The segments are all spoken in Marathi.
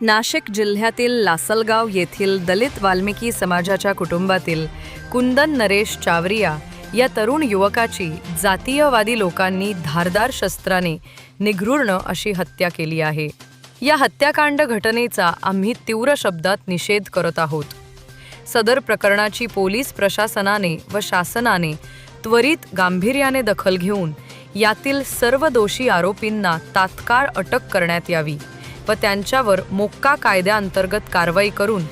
नाशिक जिल्ह्यातील लासलगाव येथील दलित वाल्मिकी समाजाच्या कुटुंबातील कुंदन नरेश चावरिया या तरुण युवकाची जातीयवादी लोकांनी धारदार शस्त्राने निघृर्ण अशी हत्या केली आहे. या हत्याकांड घटनेचा आम्ही तीव्र शब्दात निषेध करत आहोत. सदर प्रकरणाची पोलीस प्रशासनाने व शासनाने त्वरित गांभीर्याने दखल घेऊन यातील सर्व दोषी आरोपींना तात्काळ अटक करण्यात यावी व त्यांच्यावर मोक्का कायद्याअंतर्गत कारवाई करून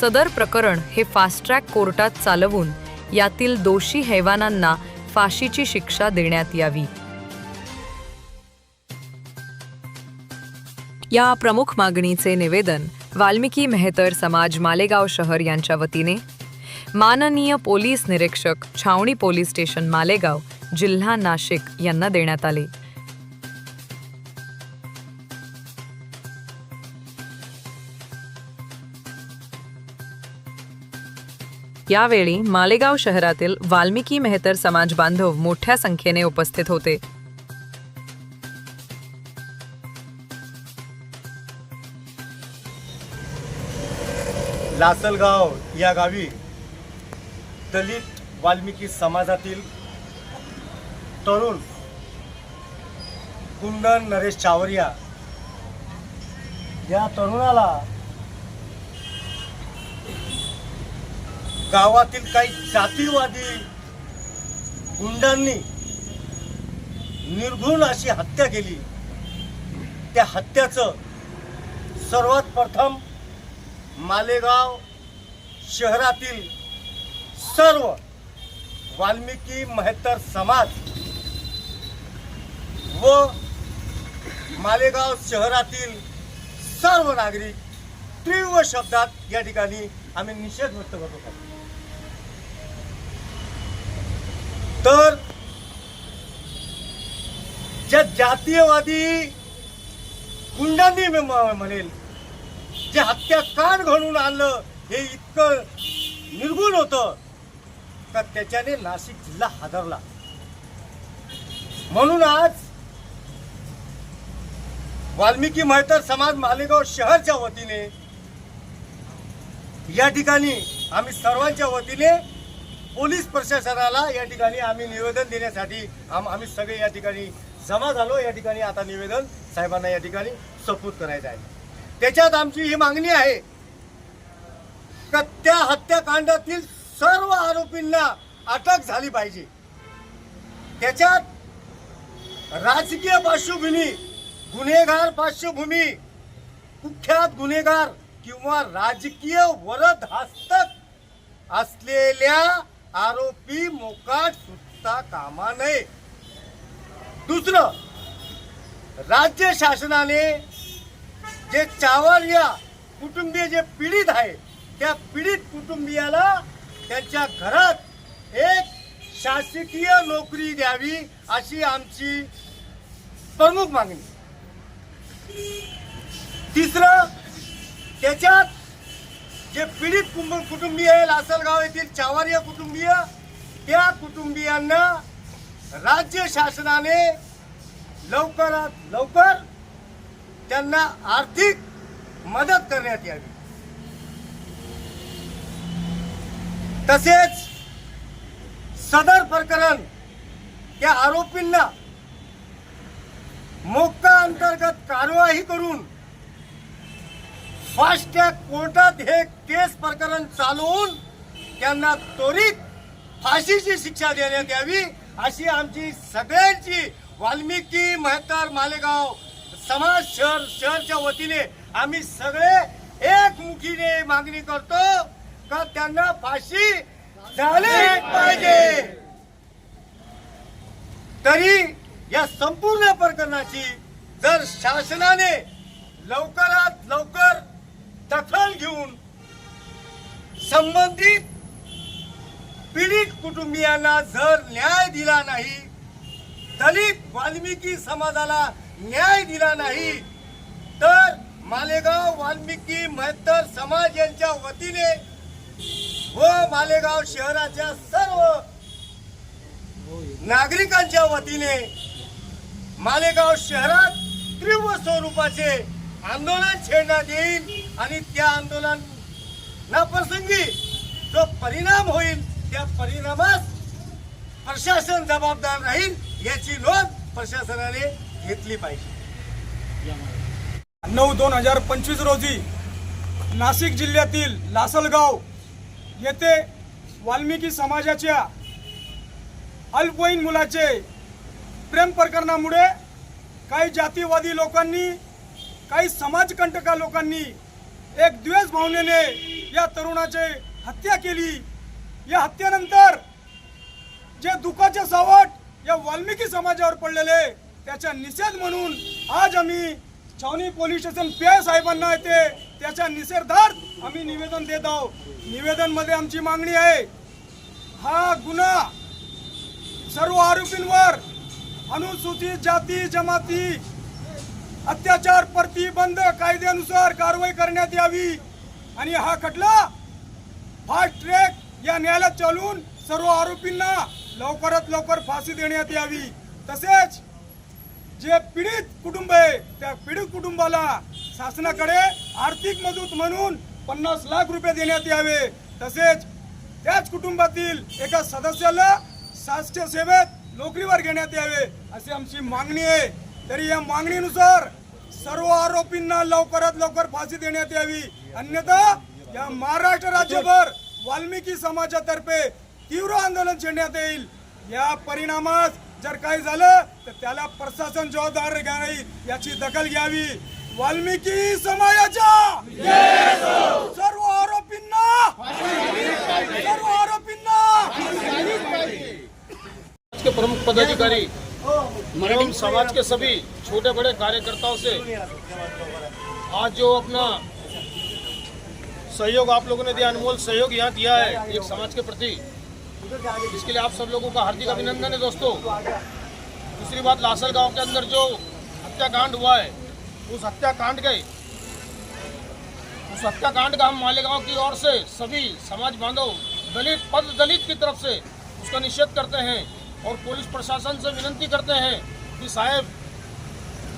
सदर प्रकरण हे फास्ट ट्रॅक कोर्टात चालवून यातील दोषी हैवानांना फाशीची शिक्षा देण्यात यावी. या प्रमुख मागणीचे निवेदन वाल्मिकी मेहतर समाज मालेगाव शहर यांच्या वतीने माननीय पोलीस निरीक्षक छावणी पोलीस स्टेशन मालेगाव जिल्हा नाशिक यांना देण्यात आले. यावेळी मालेगाव शहरातील वाल्मिकी मेहतर समाज बांधव मोठ्या संख्येने उपस्थित होते. लासलगाव या गावी दलित वाल्मिकी समाजातील तरुण कुंदन नरेश चावरिया या तरुणाला गावातील काही जातीवादी गुंडांनी निर्घुण अशी हत्या केली. त्या हत्याचं सर्वात प्रथम मालेगाव शहरातील सर्व वाल्मिकी मेहतर समाज व मालेगाव शहरातील सर्व नागरिक तीव्र शब्दात या ठिकाणी आम्ही निषेध व्यक्त करत. तर ज्या जातीयवादी गुंडांनी मी म्हणेल जे हत्याकांड घडून आणलं हे इतकं निर्गुण होतं तर त्याच्याने नाशिक जिल्हा हादरला. म्हणून आज वाल्मिकी मेहतर समाज मालेगाव शहरच्या वतीने या ठिकाणी आम्ही सर्वांच्या वतीने पोलीस प्रशासनाला या ठिकाणी आम्ही निवेदन देण्यासाठी आम आम्ही सगळे या ठिकाणी जमा झालो. या ठिकाणी आता निवेदन साहेबांना या ठिकाणी सपूत करायचं आहे. त्याच्यात आमची ही मागणी आहे का त्या हत्याकांडातील सर्व आरोपींना अटक झाली पाहिजे. त्याच्यात राजकीय पार्श्वभूमी गुन्हेगार पार्श्वभूमी कुख्यात गुन्हेगार किंवा राजकीय वरद हस्तक असलेल्या आरोपी मोकाट सुटता कामा नये. दुसरं राज्य शासनाने जे चावरिया कुटुंबीय जे पीडित आहे त्या पीडित कुटुंबियाला त्यांच्या घरात एक शासकीय नोकरी द्यावी अशी आमची प्रमुख मागणी. तिसरं त्याच्यात जे पीडित कुंभ कुटुंबीय आहे लासलगाव येथील चावारिया कुटुंबीय त्या कुटुंबियांना राज्य शासनाने लवकरात लवकर त्यांना आर्थिक मदत करण्यात यावी. तसेच सदर प्रकरण या आरोपींना मोक्का अंतर्गत कार्यवाही करून फास्ट ट्रॅक कोर्टात हे केस प्रकरण चालवून त्यांना त्वरित फाशीची शिक्षा देण्यात यावी अशी आमची सगळ्यांची वाल्मिकी महकार मालेगाव समाज शहर शहरच्या वतीने आम्ही सगळे एकमुखीने मागणी करतो. का त्यांना फाशी झाली पाहिजे? तरी या संपूर्ण प्रकरणाची जर शासनाने लवकरात लवकर दखल घेऊन संबंधित पीडित कुटुंबियांना जर न्याय दिला नाही दलित वाल्मिकी समाजाला न्याय दिला नाही तर मालेगाव वाल्मिकी महत्तर समाज यांच्या वतीने व मालेगाव शहराच्या सर्व नागरिकांच्या वतीने मालेगाव शहरात तीव्र स्वरूपाचे आंदोलन छेडण्यात येईल आणि त्या आंदोलना प्रसंगी जो परिणाम होईल त्या परिणामास प्रशासन जबाबदार राहील याची नोंद प्रशासनाने घेतली पाहिजे. नऊ दोन हजार पंचवीस रोजी नाशिक जिल्ह्यातील लासलगाव येथे वाल्मिकी समाजाच्या अल्पवयीन मुलाचे प्रेम प्रकरणामुळे काही जातीवादी लोकांनी काही समाजकंटका लोकांनी एक द्वेष भावनेने या तरुणाचे हत्या केली. या हत्येनंतर जे दुःखाचे सावट या वाल्मिकी समाजावर पडलेले त्याचा निषेध म्हणून आज आम्ही छावणी पोलीस स्टेशन पी आय साहेबांना येते. त्याच्या निषेधार्थ आम्ही निवेदन देत आहोत. निवेदनमध्ये आमची मागणी आहे हा गुन्हा सर्व आरोपींवर अनुसूचित जाती जमाती अत्याचार प्रतिबंध कायद्यानुसार कारवाई करण्यात यावी. आणि हा खटला फास्ट ट्रॅक या न्यायालयात चालून सर्व आरोपींना लवकरात लवकर फाशी देण्यात यावी. तसेच जे पीडित कुटुंब आहे त्या पीडित कुटुंबाला शासनाकडे आर्थिक मदत म्हणून पन्नास लाख रुपये देण्यात यावे. तसेच त्याच कुटुंबातील एका सदस्याला शासकीय सेवेत नोकरीवर घेण्यात यावे अशी आमची मागणी आहे. तरी या मागणीनुसार सर्व आरोपींना लवकरात लवकर फाशी देण्यात यावी. अन्यथा या महाराष्ट्र राज्यभर वाल्मिकी समाजातर्फे तीव्र आंदोलन छेडण्यात येईल. या परिणामास जर काही झालं तर त्याला प्रशासन जबाबदार घ्यावी याची दखल घ्यावी. वाल्मिकी समाजाच्या! सर्व आरोपींना! सर्व आरोपींना! के प्रमुख पदाधिकारी एवं समाज के सभी छोटे बड़े कार्यकर्ताओं से आज जो अपना सहयोग आप लोगों ने दिया अनमोल सहयोग यहाँ दिया है एक समाज के प्रति इसके लिए आप सब लोगों का हार्दिक अभिनंदन है दोस्तों। दूसरी बात, लासल गाँव के अंदर जो हत्याकांड हुआ है, उस हत्याकांड के उस हत्याकांड का हम मालेगांव की ओर से सभी समाज बांधव दलित, पद दलित की तरफ़ से उसका निषेध करते हैं और पुलिस प्रशासन से विनती करते हैं कि साहेब,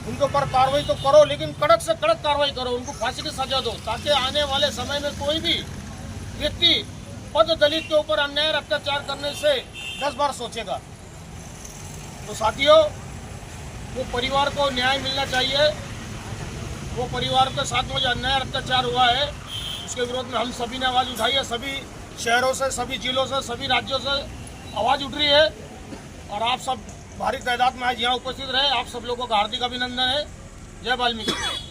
उनके ऊपर कार्रवाई तो करो, लेकिन कड़क से कड़क कार्रवाई करो, उनको फांसी की सजा दो, ताकि आने वाले समय में कोई भी व्यक्ति पद दलित के ऊपर अन्याय अत्याचार करने से दस बार सोचेगा। तो साथियों, वो परिवार को न्याय मिलना चाहिए। वो परिवार के साथ में जो अन्याय अत्याचार हुआ है, उसके विरोध में हम सभी ने आवाज़ उठाई है। सभी शहरों से, सभी जिलों से, सभी राज्यों से आवाज़ उठ रही है। और आप सब भारी तादाद में आज यहाँ उपस्थित रहे। आप सब लोगों का हार्दिक अभिनंदन है। जय वाल्मीकि।